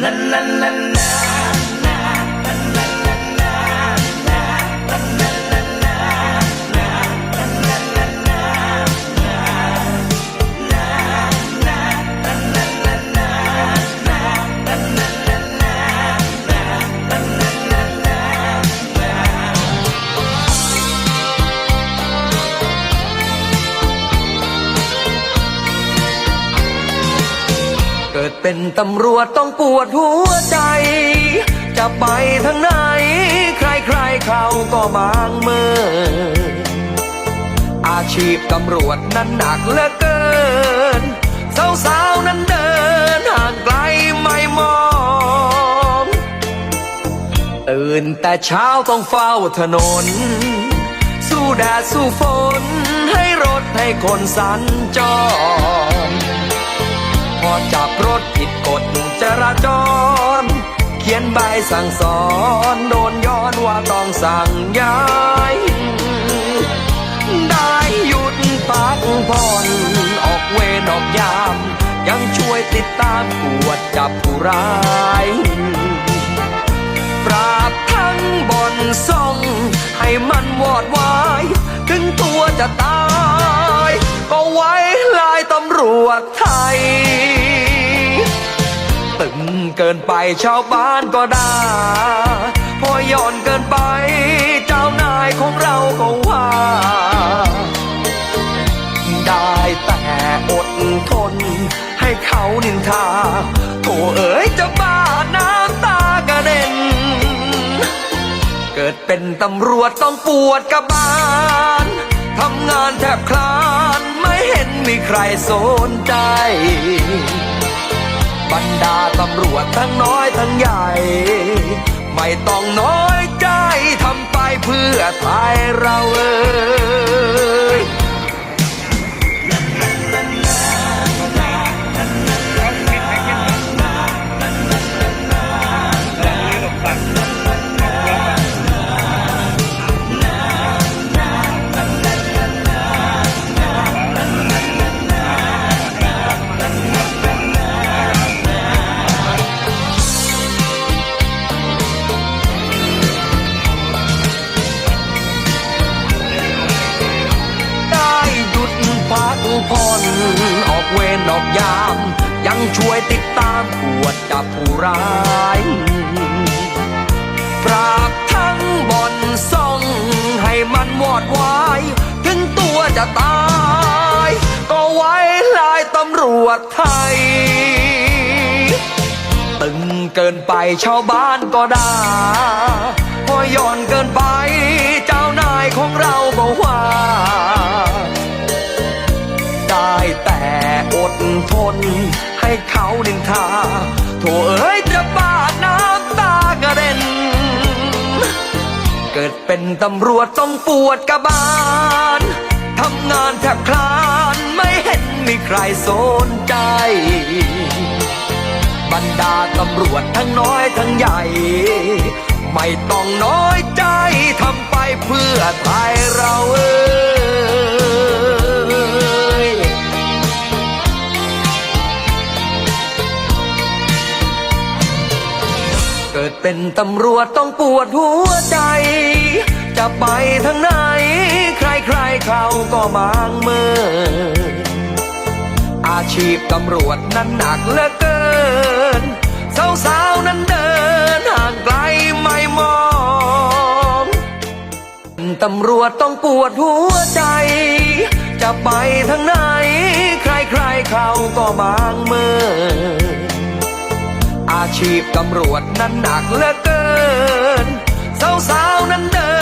เกิด เป็นตำรวจต้องปวดหัวใจ จะไปทางไหน ใครๆเขาก็มางเมื่อ อาชีพตำรวจนั้นหนักเหลือเกิน สาวๆนั้นเดินห่างไกลไม่มองตื่นแต่เช้าต้องเฝ้าถนน สู้แดดสู้ฝนให้รถให้คนสัญจร รถผิดกฎจราจร เขียนใบสั่งสอน โดนย้อนว่าต้องสั่งย้าย ได้หยุดพักผ่อนออกเวรออกยาม ยังช่วยติดตามกวดจับผู้ร้ายปราบทั้งบ่อนซ่อง ให้มันวอดวาย ถึงตัวจะตาย ก็ไว้ลายตำรวจไทย เกินไปชาวบ้านก็ด่าพอหย่อนเกินไป เจ้านายของเราก็ว่า ได้แต่อดทน ให้เขานินทาโถเอ๋ยจะบ้าน้ำตากระเด็น เกิดเป็นตำรวจต้องปวดกระบาลทำงานแทบคลานไม่เห็นมีใครสนใจ บรรดาตำรวจทั้งน้อยทั้งใหญ่ ไม่ต้องน้อยใจทำไปเพื่อไทยเราเออ อนออกเวรออกยาม ยังช่วยติดตามปวดจับผู้ร้ายปราบทั้งบ่อนซ่องให้มันวอดวาย ถึงตัวจะตาย ก็ไว้ลายตำรวจไทย ตึงเกินไปชาวบ้านก็ด่าพอย่อนเกินไป เจ้านายของเราก็ว่า ได้แต่อดทน ให้เขานินทา โถเอ้ยจะบาดน้ำตากระเด็น เกิดเป็นตำรวจต้องปวดกระบาลทำงานแทบคลานไม่เห็นมีใครสนใจ บรรดาตำรวจทั้งน้อยทั้งใหญ่ ไม่ต้องน้อยใจทำไปเพื่อไทยเราเอ้ เกิดเป็นตำรวจต้องปวดหัวใจ จะไปทางไหน ใครๆเขาก็มางเมื่อ อาชีพตำรวจนั้นหนักเหลือเกิน สาวๆนั้นเดินห่างไกลไม่มองตำรวจต้องปวดหัวใจ จะไปทางไหน ใครๆเขาก็มางเมื่อ อาชีพตำรวจนั้นหนักเหลือเกิน สาวๆนั้นเดิน